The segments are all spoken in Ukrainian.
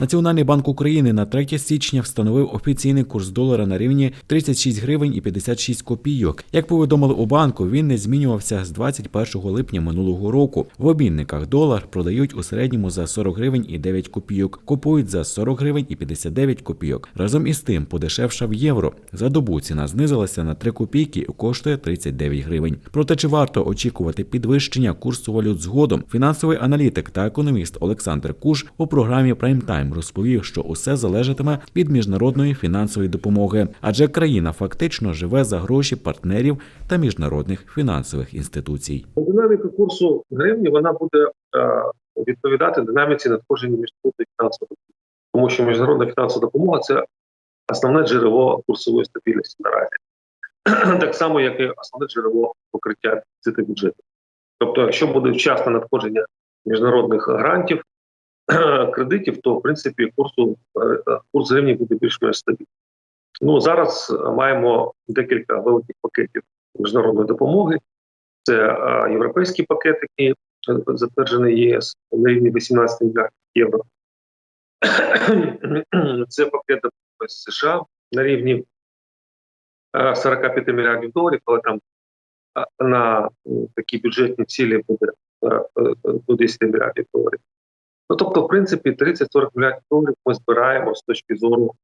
Національний банк України на 3 січня встановив офіційний курс долара на рівні 36 гривень і 56 копійок. Як повідомили у банку, він не змінювався з 21 липня минулого року. В обмінниках долар продають у середньому за 40 гривень і 9 копійок, купують за 40 гривень і 59 копійок. Разом із тим подешевшав євро. За добу ціна знизилася на 3 копійки і коштує 39 гривень. Проте чи варто очікувати підвищення курсу валют згодом? Фінансовий аналітик та економіст Олександр Куш у програмі Прайм-Тайм розповів, що усе залежатиме від міжнародної фінансової допомоги, адже країна фактично живе за гроші партнерів та міжнародних фінансових інституцій. Динаміка курсу гривні вона буде е, відповідати динаміці надходження міжнародної фінансової допомоги. Тому що міжнародна фінансова допомога це основне джерело курсової стабільності наразі. так само, як і основне джерело покриття дефіциту бюджету. Тобто, якщо буде вчасне надходження міжнародних грантів, кредитів, то в принципі курсу е, курс гривні буде більш-менш стабільний. Ну зараз маємо декілька великих пакетів міжнародної допомоги. Це е, європейський пакет, який е, затверджений ЄС на рівні 18 мільярдів євро. Це пакет США на рівні е, 45 мільярдів доларів, але там е, на такі бюджетні цілі буде е, е, до 10 мільярдів доларів. Ну, тобто, в принципі, 30-40 мільярдів доларів ми збираємо з точки зору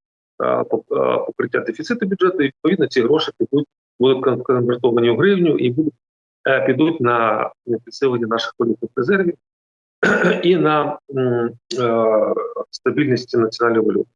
покриття дефіциту бюджету, і відповідно ці гроші підуть, будуть конвертовані в гривню і будуть е, підуть на на підсилення наших валютних резервів і на е, стабільність національної валюти.